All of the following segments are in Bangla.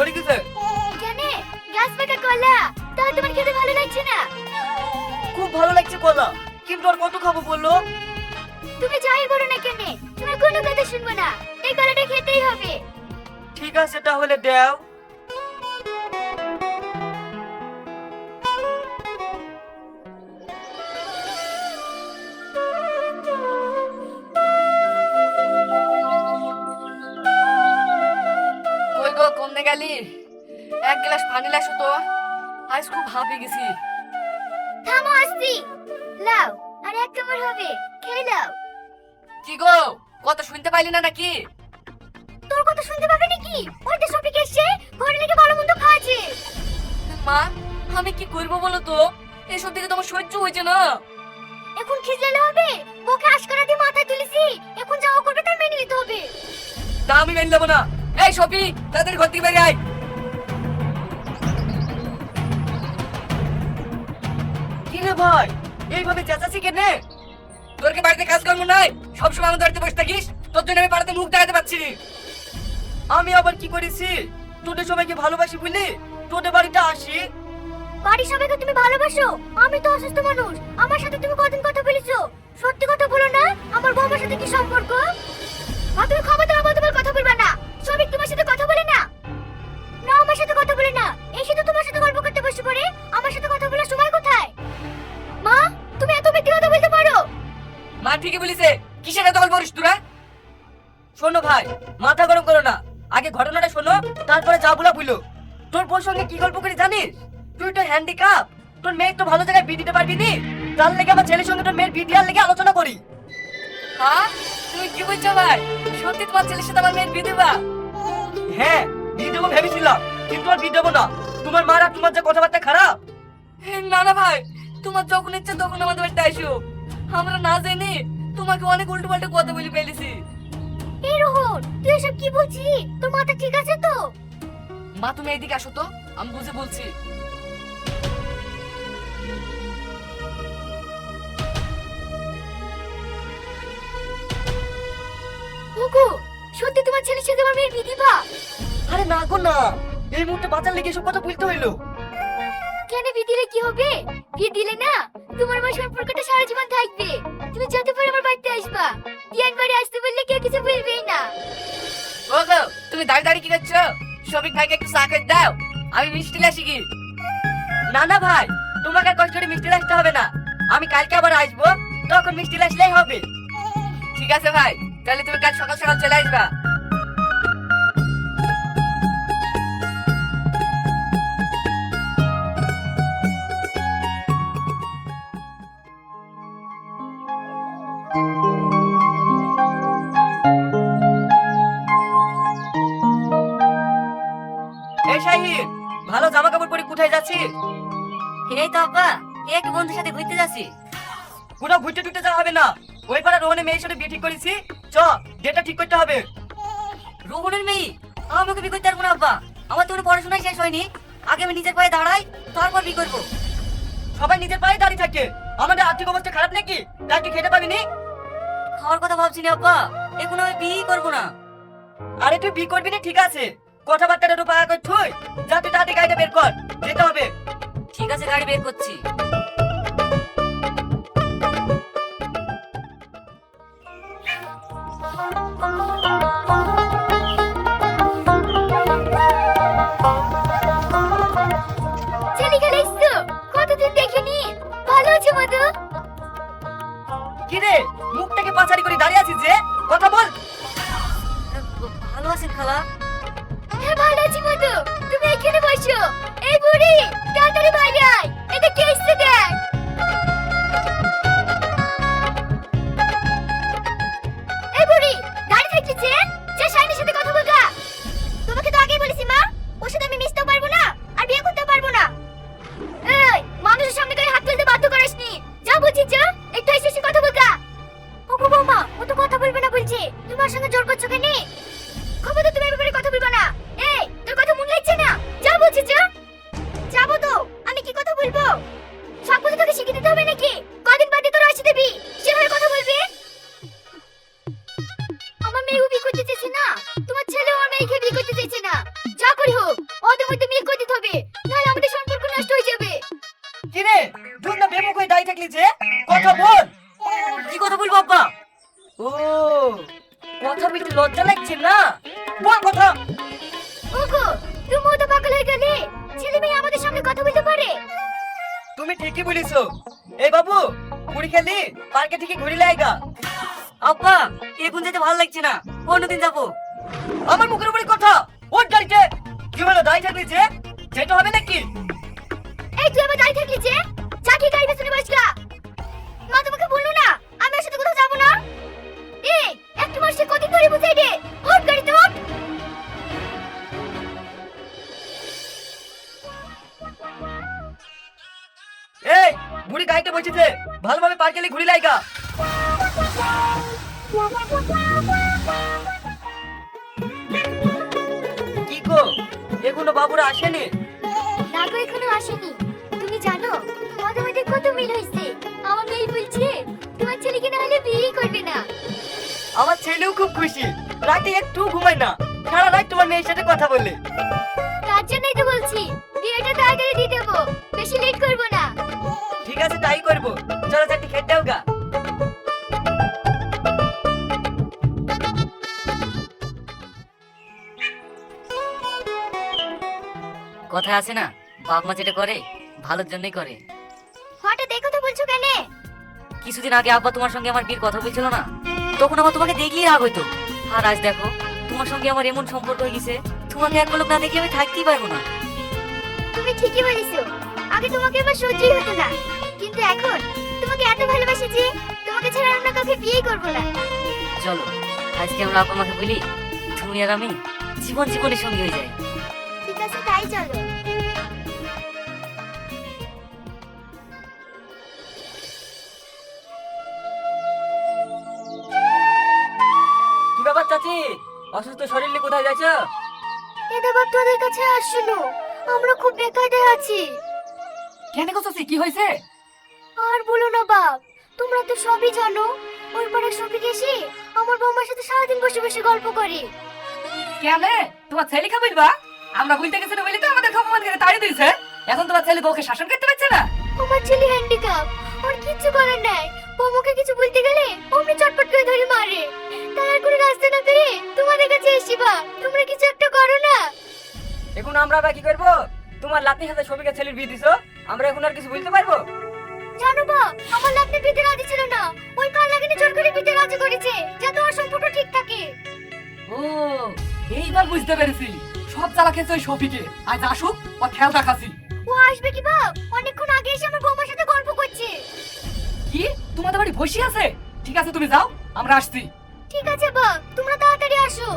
ধরে গেছে কেন? গ্যাস পাকা কলা। তা তোমার খেতে ভালো লাগছে না? খুব ভালো লাগছে কলা। কিন্তু আর কত খাব বলল তুমি যাই বলো না কেন তোমার কোনো কথা শুনব না। এই কলাটা খেতেই হবে। ঠিক আছে তাহলে দেও। কই গেলি এক গ্লাস পানি লাসো তো আজ খুব হাঁপিয়ে গেছি। থামো আসছি। লাও আর এক কামড় হবে। খেয়ে লাও কি গো কথা শুনতে পাইলি না নাকি? তোর কথা শুনতে পাবে নাকি? ওই তো শপিং এসছে ঘরে লেগে ভালো মন্দ খাওয়াছে মা আমি কি করব বলো তো? এসব দিকে তোমার সহ্য হয়েছে না। এখন খিজলালে হবে বকে আশকারা দিয়ে মাথায় তুলেছি এখন যাওয়া করবে তাই মেনে নিতে হবে। তা আমি মেনে নেব না। এই সপি তাদের ঘর থেকে বেরিয়ে আয়। কি রে ভাই? এইভাবে চেঁচাচ্ছি কেনে? নাই? সবসময় বাড়িতে বসে থাকিস? তোর জন্য আমি বাড়িতে মুখ দেখাতে পারছি আমি আবার কি করেছি? তোদের সবাইকে ভালোবাসি বলি তোদের বাড়িতে আসি। বাড়ির সবাইকে তুমি ভালোবাসো? আমি তো অসুস্থ মানুষ। আমার সাথে তুমি কদিন কথা বলেছ? সত্যি কথা বলো না? আমার বাবার সাথে কি সম্পর্ক? ঠিকই বলিছে। কিসের এত গল্প করিস তোরা? শোনো ভাই মাথা গরম করো না। আগে ঘটনাটা শোনো তারপরে যা বলা বুঝলো তোর বোন সঙ্গে কি গল্প করি জানিস? তুই তো হ্যান্ডিক্যাপ তোর মেয়ে একটু ভালো জায়গায় বিয়ে দিতে পারবি নি। তার লেগে আমার ছেলের সঙ্গে তোর মেয়ের বিয়ে দেওয়ার লেগে আলোচনা করি। হ্যাঁ তুমি কি বলছো ভাই? সত্যি তোমার ছেলের সাথে আমার মেয়ের বিয়ে দেবা? হ্যাঁ বিয়ে দেবো ভেবেছিলাম কিন্তু আর বিয়ে দেবো না। তোমার মার আর তোমার যে কথাবার্তা খারাপ। না না ভাই তোমার যখন ইচ্ছা তখন আমাদের বাড়িতে আসো আমরা না জেনে তোমাকে অনেক উল্টো পাল্টা কথা বলে ফেলেছি। এই রোহন তুই এসব কি বলছিস? তোর মাথা ঠিক আছে তো? মা তুমি এইদিকে আসো তো আমি বুঝে বলছি। ওগো সত্যি তোমার ছেলের সাথে আমার মেয়ের আরে না গো না এই মুহূর্তে বাঁচার লেগে এসব কথা বলতে হইল। কেন বিয়ে দিলে কি হবে? বিয়ে দিলে না, তোমার মা সম্পর্কটা সারা জীবন থাকবে। তুমি যত পারো আমার বাড়িতে আসবা। বিয়ান বাড়ি আসতে বললে কেউ কিছু বলবেই না। ও গো তুমি দাঁড়িয়ে দাঁড়িয়ে কি করছ? শফিক ভাইকে একটু চা করে দাও। আমি মিষ্টি লাসি কি? না না ভাই, তোমাকে কষ্ট করে মিষ্টি লাসতে হবে না। আমি কালকে আবার আসব, তখন মিষ্টি লাসলেই হবে। ঠিক আছে ভাই, তাহলে তুমি কাল সকাল সকাল চলে আসবা। এই শাহিন ভালো জামা কাপড় পরে কোথায় যাচ্ছিস? এই তো আব্বা এক বন্ধুর সাথে ঘুরতে যাচ্ছি। কোনো ঘুরতে টুরতে যাওয়া হবে না। ওই পাড়া রোহনের মেয়ের সাথে বিয়ে ঠিক করেছি। চ ডেটটা ঠিক করতে হবে। রোহনের মেয়ে? আমাকে বিয়ে করতে পারব না আব্বা আমার তো কোনো পড়াশোনাই শেষ হয়নি। আগে আমি নিজের পায়ে দাঁড়াই তারপর বিয়ে করব। সবাই নিজের পায়ে দাঁড়িয়ে থাকে। আমাদের আর্থিক অবস্থা খারাপ নাকি? তাই তুই খেতে পাবি নি খাওয়ার কথা ভাবছি না আব্বা এখন আমি বিয়ে করব না। আরে তুই বিয়ে করবি না ঠিক আছে। কথাবার্তাটা একটু পাকা করে থুই যা তুই তাড়াতাড়ি গাড়িটা বের কর। যেতে হবে। ঠিক আছে গাড়ি বের করছি। ছেলে কথা বলতে লজ্জা লাগছে না? বল কথা। ওগো তুমিও তো পাগল হয়ে গেলে। ছেলে মেয়ে আমাদের সামনে কথা বলতে পারে। তুমি ঠিকই বলিছো। এই বাবু পুরি খেলি পার্কে থেকে ঘুরে লাইগা আব্বা এখন যেতে ভালো লাগছে না। অন্যদিন যাব। আমার মুখের উপরে কথা। ওর গাড়িতে কি হলো দাঁড়িয়ে থাকলি যে? যেতে হবে নাকি? এই তুই আবার দাঁড়িয়ে থাকলি যে? চাকি গাড়ি পেছনে বসগা। মা তোমাকে বলল না ধরে বুঝাই দে ওঠ গাড়িতে এই বুড়ি গাড়িতে বসেছে। ভালোভাবে পার্কে গেলে ঘুরে লাইগা। কি গো এখনও বাবুরা আসেনি? নাগো এখনও আসেনি। তুমি জানো তোমাদের মধ্যে কত মিল হয়েছে। আমার মেয়ে বলছে তোমার ছেলেকে না হলে বিয়ে করবে না। আমার ছেলেও খুব খুশি। রাতে একটু ঘুমায় না। সারা রাত তোমার মেয়ের সাথে কথা বললে তার জন্যই তো বলছি বিয়েটা তাড়াতাড়ি দিয়ে দেবো। বেশি লেট করব না। ঠিক আছে তাই করব। চলো চারটি খেতে গা। কথা আছে না? বাপ মা যেটা করে ভালোর জন্যই করে। হঠাৎ দেখো তো বলছো কেন? কিছুদিন আগে আব্বা তোমার সঙ্গে আমার বিয়ের কথা বলছিল না? তখন আমার তোমাকে দেখলেই রাগ হইতো। আর আজ দেখো তোমার সঙ্গে আমার এমন সম্পর্ক হয়ে গেছে তোমাকে এক পলক না দেখে আমি থাকতেই পারব না। তুমি ঠিকই বলেছ। আগে তোমাকে এবার সহ্যই হতো না। কিন্তু এখন তোমাকে এত ভালোবাসি যে তোমাকে ছাড়া অন্য কাউকে বিয়েই করব না। চলো আজকে আমরা আব্বা মাকে বলি তুমি আর আমি জীবন জীবনের সঙ্গে হয়ে যায় ঠিক আছে তাই চলো। অসুস্থ শরীর নিয়ে কোথায় যাচ্ছ? বাপ তোদের কাছে আসলো। আমরা খুব বেকারে আছি। কেন গো কি হয়েছে? আর বলো না বাপ তোমরা তো সবই জানো। ওর পাড়ার শপিং এসে আমার বৌমার সাথে সারাদিন বসে বসে গল্প করে। কেন? তোমার ছেলে কে বলবা আমরা বলতে গেছি না বলে তো আমাদের ক্ষমমান করে তাড়িয়ে দিয়েছে। এখন তোমার ছেলে বউকে শাসন করতে পারছে না? আমার ছেলে হ্যান্ডিক্যাপ আর কিচ্ছু করার নাই। বৌমাকে কিছু বলতে গেলে অমনি চটপট করে ধরে মারে। আর কোনো রাস্তা না পেয়ে তোমাদের কাছে এসছি বাপ তোমরা কিছু একটা করো না। এখন আমরা আবার কি করব? তোমার লাতির সাথে ছবিকে ছেলের বিয়ে দিছো? আমরা এখন আর কিছু বুঝতে পারব? জানো বাপ আমার লাভনে বিতে রাজি ছিল না। ওই কাল লাগিনে জোর করে বিতে রাজি করেছে যাতে ওর সম্পর্ক ঠিক থাকে। ও এইবার বুঝতে পেরেছি। সব জ্বালা খেয়েছে ওই শফিকে আজ আসুক ও খেয়াল রাখাছি। ও আসবে কি বাপ অনেকক্ষণ আগে এসে আমার বৌমার সাথে গল্প করছে। কি? তোমাদের বাড়ি বসে আছে? ঠিক আছে তুমি যাও আমরা আসছি। ঠিক আছে বাপ তোমরা তাড়াতাড়ি আসো।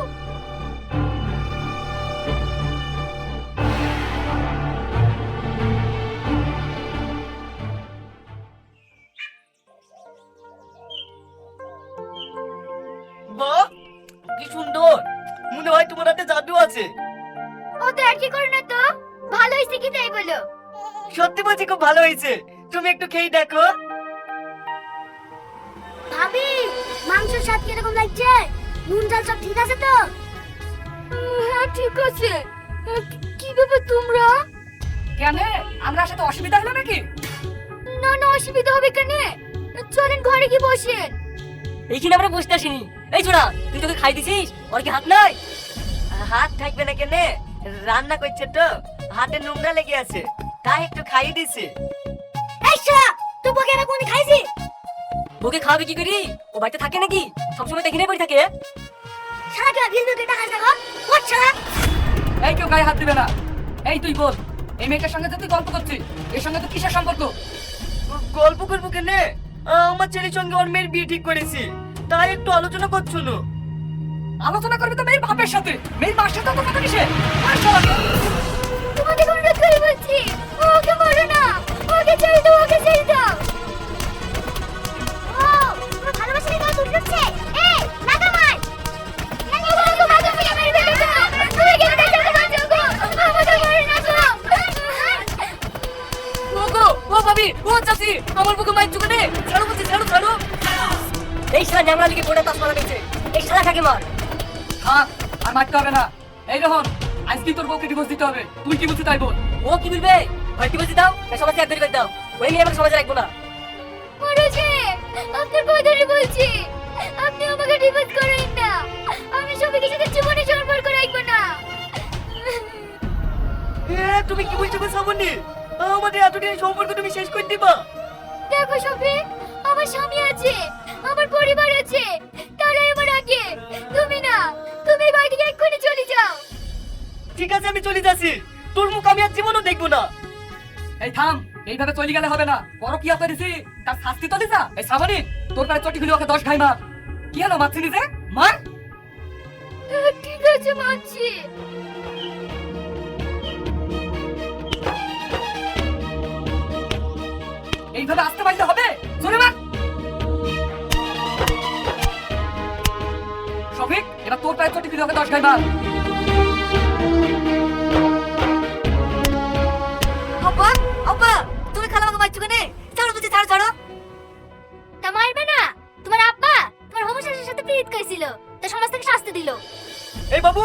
বাহ কি সুন্দর। মনে হয় তোমার হাতে জাদু আছে। ও তো আর কি করে না তো। ভালো হয়েছে কি তাই বলো? সত্যি বলছি খুব ভালো হয়েছে। তুমি একটু খেয়ে দেখো। ভাবি মাংসের স্বাদ কীরকম লাগছে? নুন ঝাল সব ঠিক আছে তো? হ্যাঁ ঠিক আছে। কি ব্যাপার তোমরা? কেন? আমরা সাথে অসুবিধা হলো নাকি? না না অসুবিধা হবে কেন? চলেন ঘরে কি বসেন। এইখানে আমরা বসতে আসিনি এই ছোড়া তুই তোকে খাই দিছিস? ওর কি হাত নাই? হাত থাকবে না কেনে? রান্না করছে তো। হাতে নোংরা লেগে আছে। তাই একটু খাইয়ে দিছে। এই শালা তুই বকে না কোন খাইছি ওকে খাওয়াবে কি করি? ও বাড়িতে থাকে নাকি? সবসময় দেখে পড়ে থাকে। শালা কে ভিল দুকে টাকা দেখো ও শালা এই কেউ গায়ে হাত দিবে না। এই তুই বল এই মেয়েটার সঙ্গে তো তুই গল্প করছিস। এর সঙ্গে তো কিসের সম্পর্ক? গল্প করব কেনে? আমার ছেলের সঙ্গে ওর মেয়ের বিয়ে ঠিক করেছি। তাই একটু আলোচনা করছ না আলোচনা করবি তো মেয়ের বাপের সাথে। মেয়ের মার সাথে তো কথা কিসে। তোমাদের অনুরোধ করে বলছি। ওকে মারো না। ওকে ছেড়ে দাও ওকে ছেড়ে দাও। আমার বুকে মাইর চুকে ছাড়ো বলছি ছাড়ো ছাড়ো। এই শালা ন্যামলা লিখে পড়ে তাস মারা এই শালা খাকে মার? থাক আর মারতে হবে না। এই রহন আজকে তোর বউকে ডিভোর্স দিতে হবে। তুই কি বলছিস তাই বল। ও কি বলবে? ভাইটি বলছি দাও সবাই এক করে দাও। ওই নিয়ে আমাকে সমাজে রাখব না। ধরে বলছি। আপনি আমাকে ডিভোর্স করেন না। আমি সবাইকে সাথে জীবনে সম্পর্ক রাখব না। এ, তুমি কি বলছো গো শ্রাবণী আমাদের এতদিন সম্পর্ক তুমি শেষ করে দিবা। দেখো শফিক আমার স্বামী আছে আমার পরিবার আছে তারাই আমার আগে। তুমি না তুমি বাড়ি থেকে এক্ষুনি চলে যাও। ঠিক আছে আমি চলে যাচ্ছি। তোর মুখ আমি আর জীবনও দেখব না। এই থাম। এইভাবে চলে গেলে হবে না। বড় কি আপনি দিছি? তার শাস্তি তো দিছা? এই সাবানি তোর কাছে চটি খুলে ওকে দশ খাই মার। কি হলো মারছি নিজে মার। ঠিক আছে মানছি এইভাবে আসতে পারলে হবে? জোরে মার। শফিক এবার তোর পায়ে চটি খুলে ওকে দশ খাই মার। খালা আমাকে মারছো কেন? ছাড়ো বুঝি ছাড়ো ছাড়ো। তা মারবে না। তোমার আব্বা তোমার হোমোসেক্সের সাথে প্রীত করেছিল। তো সমাজ থেকে শাস্তি দিল। এই বাবু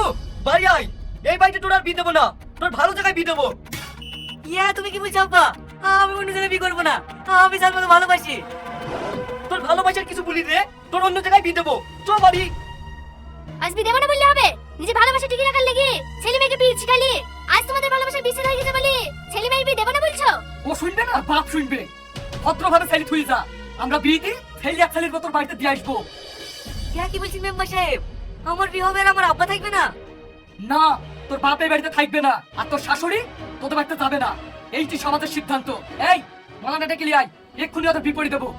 বাড়ি আয়। এই বাড়িতে তোর আর বিয়ে দেবো না। তোর ভালো জায়গায় বিয়ে দেবো। ইয়া তুমি কি বলছো আব্বা? আমি অন্য জায়গায় বিয়ে করব না। আমি মতো ভালোবাসি। তোর ভালোবাসার কিছু বলি রে তোর অন্য জায়গায় বিয়ে দেবো। চ বাড়ি। আজ বিয়ে দেবো না বললে হবে? নিজে ভালোবাসা টিকে রাখার লেগে ছেলে মেয়েকে বিয়ে শিখালি আজ তোমাদের ভালোবাসা বিচ্ছেদ হয়ে গেছে বলে ছেলে মেয়ের বিয়ে দেবো না বলছো? ও শুনবে না বাপ শুনবে। ভদ্রভাবে ছেলে থুই যা। আমরা বিয়েতে ছেলে এক ছেলের মতন বাড়িতে দিয়ে আসব। ইয়া কি বলছি মেম্বার সাহেব? আমার বিয়ে হবে আর আমার আব্বা থাকবে না? না তোর বাপ এই বাড়িতে থাকবে না আর তোর শাশুড়ি তোদের বাড়িতে যাবে না। এই এইটি সমাজের সিদ্ধান্ত। এই মালানাটা কি আয় এক্ষুনি ওদের বিপরীত দেবো।